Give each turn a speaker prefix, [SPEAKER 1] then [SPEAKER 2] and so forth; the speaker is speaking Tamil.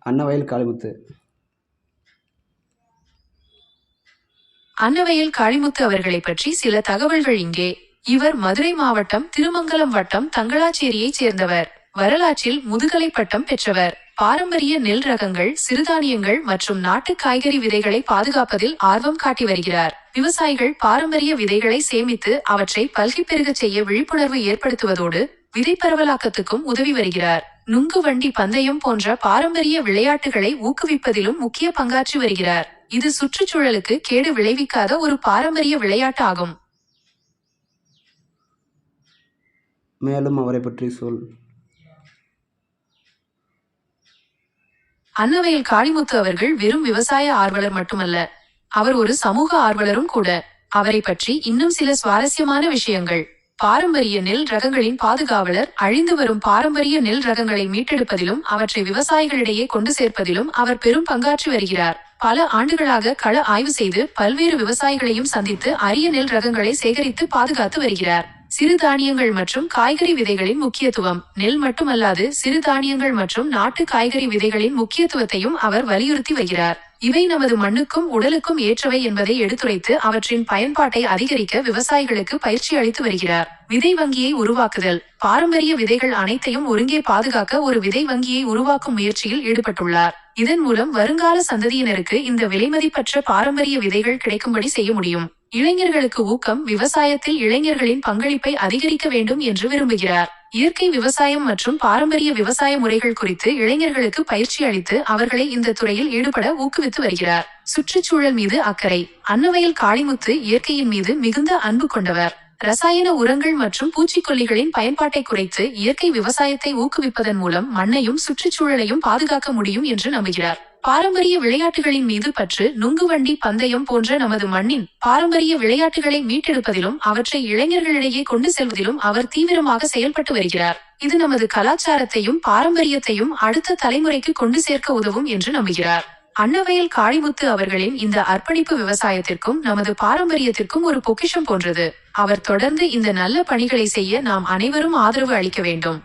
[SPEAKER 1] அன்னவயல் காளிமுத்து.
[SPEAKER 2] அன்னவயல் காளிமுத்து அவர்களை பற்றி சில தகவல்கள் இங்கே. இவர் மதுரை மாவட்டம் திருமங்கலம் வட்டம் தங்களாச்சேரியைச் சேர்ந்தவர். வரலாற்றில் முதுகலை பட்டம் பெற்றவர். பாரம்பரிய நெல் ரகங்கள் சிறுதானியங்கள் மற்றும் நாட்டு காய்கறி விதைகளை பாதுகாப்பதில் ஆர்வம் காட்டி வருகிறார். விவசாயிகள் பாரம்பரிய விதைகளை சேமித்து அவற்றை பல்கி பெருகச் செய்ய விழிப்புணர்வு ஏற்படுத்துவதோடு விதை பரவலாக்கத்துக்கும் உதவி வருகிறார். நுங்கு வண்டி பந்தயம் போன்ற பாரம்பரிய விளையாட்டுகளை ஊக்குவிப்பதிலும் முக்கிய பங்காற்றி வருகிறார். இது சுற்றுச்சூழலுக்கு கேடு விளைவிக்காத ஒரு பாரம்பரிய விளையாட்டு ஆகும்.
[SPEAKER 1] மேலும் அவரை பற்றி சொல்.
[SPEAKER 2] அன்னவையில் காளிமுத்து அவர்கள் வெறும் விவசாய ஆர்வலர் மட்டுமல்ல அவர் ஒரு சமூக ஆர்வலரும் கூட. அவரை பற்றி இன்னும் சில சுவாரஸ்யமான விஷயங்கள். பாரம்பரிய நெல் ரகங்களின் பாதுகாவலர் அழிந்து வரும் பாரம்பரிய நெல் ரகங்களை மீட்டெடுப்பதிலும் அவற்றை விவசாயிகளிடையே கொண்டு சேர்ப்பதிலும் அவர் பெரும் பங்காற்றி வருகிறார். பல ஆண்டுகளாக கள ஆய்வு செய்து பல்வேறு விவசாயிகளையும் சந்தித்து அரிய நெல் ரகங்களை சேகரித்து பாதுகாத்து வருகிறார். சிறுதானியங்கள் மற்றும் காய்கறி விதைகளின் முக்கியத்துவம். நெல் மட்டுமல்லாது சிறுதானியங்கள் மற்றும் நாட்டு காய்கறி விதைகளின் முக்கியத்துவத்தையும் அவர் வலியுறுத்தி வருகிறார். இவை நமது மண்ணுக்கும் உடலுக்கும் ஏற்றவை என்பதை எடுத்துரைத்து அவற்றின் பயன்பாட்டை அதிகரிக்க விவசாயிகளுக்கு பயிற்சி அளித்து வருகிறார். விதை வங்கியை உருவாக்குதல். பாரம்பரிய விதைகள் அனைத்தையும் ஒருங்கே பாதுகாக்க ஒரு விதை வங்கியை உருவாக்கும் முயற்சியில் ஈடுபட்டுள்ளார். இதன் மூலம் வருங்கால சந்ததியினருக்கு இந்த விலைமதிப்பற்ற பாரம்பரிய விதைகள் கிடைக்கும்படி செய்ய முடியும். இளைஞர்களுக்கு ஊக்கம் விவசாயத்தில் இளைஞர்களின் பங்களிப்பை அதிகரிக்க வேண்டும் என்று விரும்புகிறார். இயற்கை விவசாயம் மற்றும் பாரம்பரிய விவசாய முறைகள் குறித்து இளைஞர்களுக்கு பயிற்சி அளித்து அவர்களை இந்த துறையில் ஈடுபட ஊக்குவித்து வருகிறார். சுற்றுச்சூழல் மீது அக்கறை அன்னவயல் காளிமுத்து இயற்கையின் மீது மிகுந்த அன்பு கொண்டவர். ரசாயன உரங்கள் மற்றும் பூச்சிக்கொல்லிகளின் பயன்பாட்டை குறைத்து இயற்கை விவசாயத்தை ஊக்குவிப்பதன் மூலம் மண்ணையும் சுற்றுச்சூழலையும் பாதுகாக்க முடியும் என்று நம்புகிறார். பாரம்பரிய விளையாட்டுகளின் மீது பற்று நுங்குவண்டி பந்தயம் போன்ற நமது மண்ணின் பாரம்பரிய விளையாட்டுகளை மீட்டெடுப்பதிலும் அவற்றை இளைஞர்களிடையே கொண்டு செல்வதிலும் அவர் தீவிரமாக செயல்பட்டு வருகிறார். இது நமது கலாச்சாரத்தையும் பாரம்பரியத்தையும் அடுத்த தலைமுறைக்கு கொண்டு சேர்க்க உதவும் என்று நம்புகிறார். அன்னவயல் காளிமுத்து அவர்களின் இந்த அர்ப்பணிப்பு விவசாயத்திற்கும் நமது பாரம்பரியத்திற்கும் ஒரு பொக்கிஷம் போன்றது. அவர் தொடர்ந்து இந்த நல்ல பணிகளை செய்ய நாம் அனைவரும் ஆதரவு அளிக்க வேண்டும்.